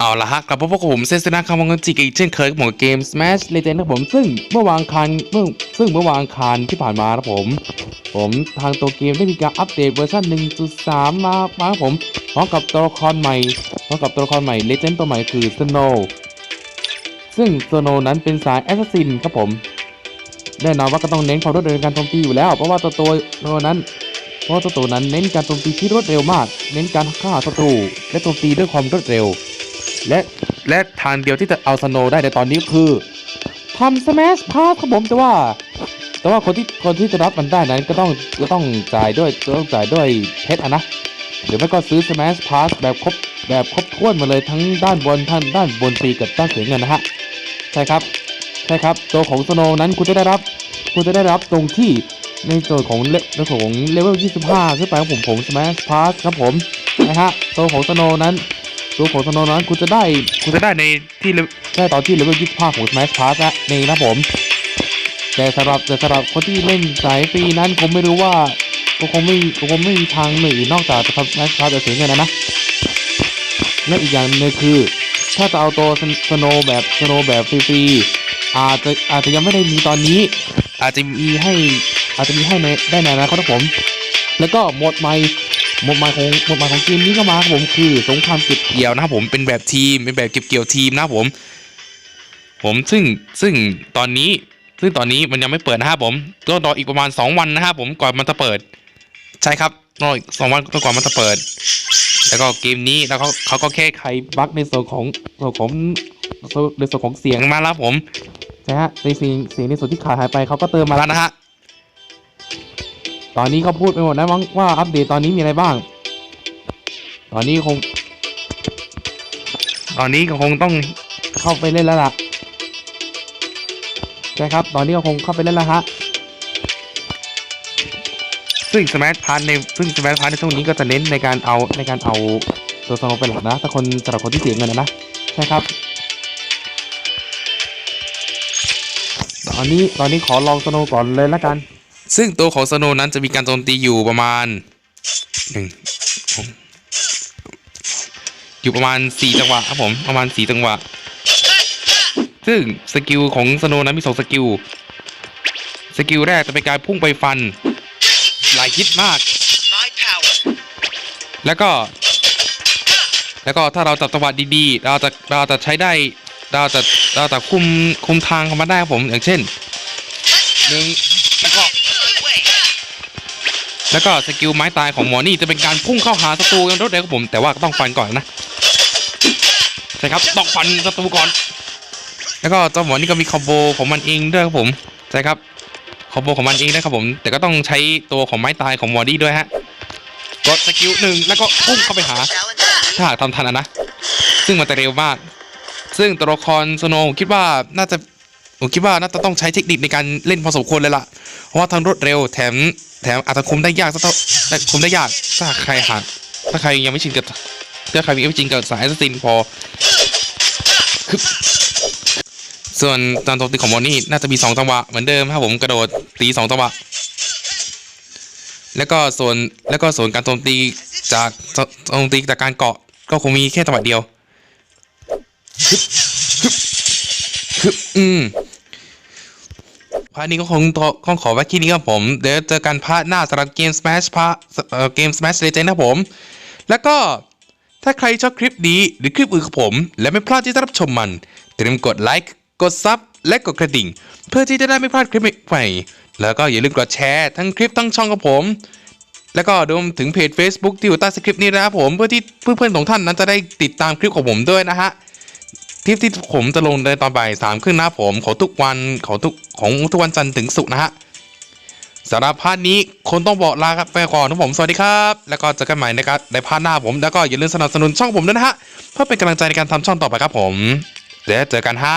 เอาละฮะกลับมาพบกับผมเซนสนาคำวังกันจิกอีกเช่นเคยกับผมเกม Smash Legend นะผมซึ่งเมื่อวานอังคารเมื่อซึ่งเมื่อวานอังคารที่ผ่านมานะครับผม ผมทางตัวเกมได้มีการอัปเดตเวอร์ชัน1.3 มามาครับผมพร้อมกับตัวละครใหม่พร้อมกับตัวละครใหม่ Legend ตัวใหม่คือ Snow ซึ่ง Snow นั้นเป็นสาย Assassin ครับผมแน่นอนว่าก็ต้องเน้นความรวดเร็วในการโจมตีอยู่แล้ว เพราะว่าตัวตัวตัวนั้นเพราะตัวตัวนั้นเน้นการโจมตีที่รวดเร็วมาก เน้นการฆ่าศัตรูและโจมตีด้วยความรวดเร็ว และและทางเดียวที่จะเอาสโนได้ในตอนนี้คือทำสแมชพาสครับผมแต่ว่า แต่ว่าคนที่คนที่จะรับมันได้นั้นก็ต้องก็ต้องจ่ายด้วยต้องจ่ายด้วยเพชรอะนะหรือไม่ก็ซื้อสแมชพาสแบบครบแบบครบถ้วนมาเลยทั้งด้านบนทั้งด้านบนปีกับด้านเสียเงินนะฮะใช่ครับใช่ครับตัวของสโนนั้นคุณจะได้รับ คุณจะได้รับตรงที่ในส่วนของเลในส่วนของเลเวล 25 ขึ้นไปครับผมผมสแมชพาสครับผมนะฮะตัวของสโนนั้น ตัวของสโนนั้นคุณจะได้คุณจะได้ในที่เลได้ตอนที่เลเวล25ของ Smash Pass นะนี่นะผม แต่สำหรับแต่สำหรับคนที่เล่นสายฟรีนั้นผมไม่รู้ว่าก็คงไม่ก็คงไม่มีทางหนึ่งนอกจากจะทำ Smash Pass จะเสียเงินนะนะและอีกอย่างหนึงคือ ถ้าจะเอาตัวสโนแบบสโนแบบฟรีๆอาจจะอาจจะยังไม่ได้มีตอนนี้ อาจจะมีให้อาจจะมีให้ในได้ในอนาคตครับผม แล้วก็หมดใหม่ หมดหม่ของหมดหม่ของเกมนี้ก็มาครับผมคือสงครามเก็บเกี่ยวนะครับผมเป็นแบบทีมเป็นแบบเก็บเกี่ยวทีมนะครับผม ผมซึ่งซึ่งตอนนี้ซึ่งตอนนี้มันยังไม่เปิดนะครับผมต้องรออีกประมาณ 2 วันนะครับผมก่อนมันจะเปิด ใช่ครับรออีกสองวันก่อนมันจะเปิด แล้วก็เกมนี้แล้วเขาเขาก็แค่ไขบั๊กในส่วนของส่วนของในส่วนของเสียงมาแล้วผมนะฮะในเสียงเสียงในส่วนที่ขาดหายไปเขาก็เติมมาแล้วนะฮะ ตอนนี้เขาพูดไปหมดนะว่าว่าอัปเดตตอนนี้มีอะไรบ้าง ตอนนี้คง ตอนนี้ก็คงต้องเข้าไปเล่นแล้วล่ะใช่ครับ ตอนนี้ก็คงเข้าไปเล่นแล้วฮะซึ่งสมาร์ทพาร์ในซึ่งสมาร์ทพาร์ในช่วงนี้ก็จะเน้นในการเอาในการเอาตัวสโนว์เป็นหลักนะถ้าคนสำหรับคนที่เสียเงินนะนะใช่ครับ ตอนนี้ตอนนี้ขอลองสโนว์ก่อนเลยละกัน ซึ่งตัวของสโนนั้นจะมีการโจมตีอยู่ประมาณหนึ่งอยู่ประมาณสี่จังหวะครับผมประมาณสี่จังหวะ ซึ่งสกิลของสโนนั้นมีสองสกิลสกิลแรกจะเป็นการพุ่งไปฟัน หลายฮิตมาก แล้วก็ แล้วก็ถ้าเราจับจังหวะดีๆ เราจะเราจะใช้ได้ เราจะเราจะคุมคุมทางเของมันได้ครับผมอย่างเช่นหนึ่ง แล้วก็ แล้วก็สกิลไม้ตายของหมอนี่จะเป็นการพุ่งเข้าหาศัตรูอย่างรวดเร็วครับผม แต่ว่าก็ต้องฟันก่อนนะใช่ครับต้องฟันศัตรูก่อน แล้วก็เจ้าหมอนี่ก็มีคอมโบของมันเองด้วยครับผมใช่ครับคอมโบของมันเองนะครับผม แต่ก็ต้องใช้ตัวของไม้ตายของหมอนี่ด้วยฮะกดสกิลหนึ่งแล้วก็พุ่งเข้าไปหา ถ้าหากทำทันนะ ซึ่งมันจะเร็วมาก ซึ่งตัวละครสโนคิดว่าน่าจะ ผมคิดว่าน่าจะต้องใช้เทคนิคในการเล่นพอสมควรเลยล่ะ เพราะว่าทั้งรวดเร็วแถมแถมอาจจะคุมได้ยากสักเท่าแต่คุมได้ยากถ้าใครหากถ้าใครยังไม่ชินกับถ้าใครยังไม่ชินกับสายสซินพอคือส่วนการโจมตีของมอนนี่น่าจะมีสองจังหวะเหมือนเดิมครับผมกระโดดตีสองจังหวะแล้วก็ส่วนแล้วก็ส่วนการโจมตีจากโจมตีจากการเกาะก็คงมีแค่จังหวะเดียวฮึบฮึบฮึบอืม พาร์ทนี้ก็คงต้องขอไว้แค่นี้ครับผม เดี๋ยวเจอกันพาร์ทหน้าสำหรับเกม Smash พาเอ่อเกม Smash Legend นะผม แล้วก็ถ้าใครชอบคลิปนี้หรือคลิปอื่นของผม และไม่พลาดที่จะรับชมมันอย่าลืมกดไลค์กดซับและกดกระดิ่ง เพื่อที่จะได้ไม่พลาดคลิปใหม่แล้วก็อย่าลืมกดแชร์ทั้งคลิปทั้งช่องของผม แล้วก็รวมถึงเพจ Facebook ที่อยู่ใต้สคริปต์นี้นะครับผมเพื่อที่เพื่อนๆของท่านนั้นจะได้ติดตามคลิปของผมด้วยนะฮะ คลิปที่ผมจะลงในตอนบ่ายสามครึ่งนะครับผมของทุกวันของทุกของทุกวันจันทร์ถึงศุกร์นะฮะสำหรับพาร์ทนี้คนต้องบอกลาครับไปก่อนนะผมสวัสดีครับ แล้วก็เจอกันใหม่นะครับในพาร์ทหน้าผมแล้วก็อย่าลืมสนับสนุนช่องผมด้วยนะฮะเพื่อเป็นกำลังใจในการทำช่องต่อไปครับผมเดี๋ยวเจอกันฮะ